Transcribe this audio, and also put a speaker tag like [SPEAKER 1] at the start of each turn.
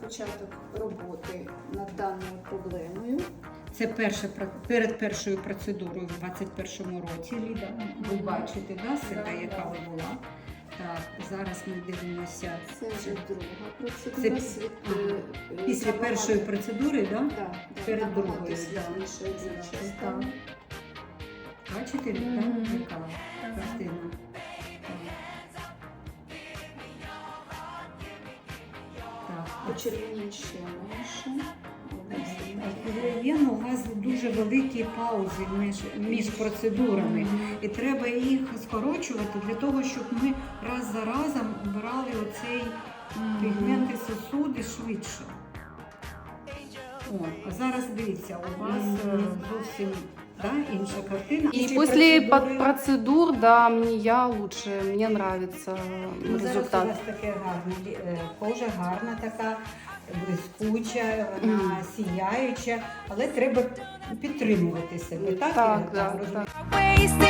[SPEAKER 1] початок роботи над даною проблемою.
[SPEAKER 2] Це перше перед першою процедурою в 21-му році. Ліда, ви бачите, да, себе,
[SPEAKER 1] Да,
[SPEAKER 2] яка
[SPEAKER 1] да.
[SPEAKER 2] ви була. Так, зараз ми дивимося.
[SPEAKER 1] Це вже друга процедура.
[SPEAKER 2] пі-
[SPEAKER 1] світ- е,
[SPEAKER 2] Після першої процедури, да?
[SPEAKER 1] Да, да,
[SPEAKER 2] перед
[SPEAKER 1] набагато
[SPEAKER 2] другою, да. Да, бачите, да,
[SPEAKER 1] Мгм.
[SPEAKER 2] яка картина. Є у вас дуже великі паузи між, між процедурами, і треба їх скорочувати для того, щоб ми раз за разом брали оцей пігменти сосуди швидше. О, зараз дивіться, у вас е, зовсім да, інша картина.
[SPEAKER 3] І
[SPEAKER 2] Після процедури-
[SPEAKER 3] процедур, да, мені я лучше, мені нравится
[SPEAKER 2] Ну, зараз у нас таке гарне, е, кожа гарна така, блискуча, вона
[SPEAKER 3] Мгм.
[SPEAKER 2] сіяюча, але треба підтримувати себе. Так,
[SPEAKER 3] Так, так.
[SPEAKER 4] wasting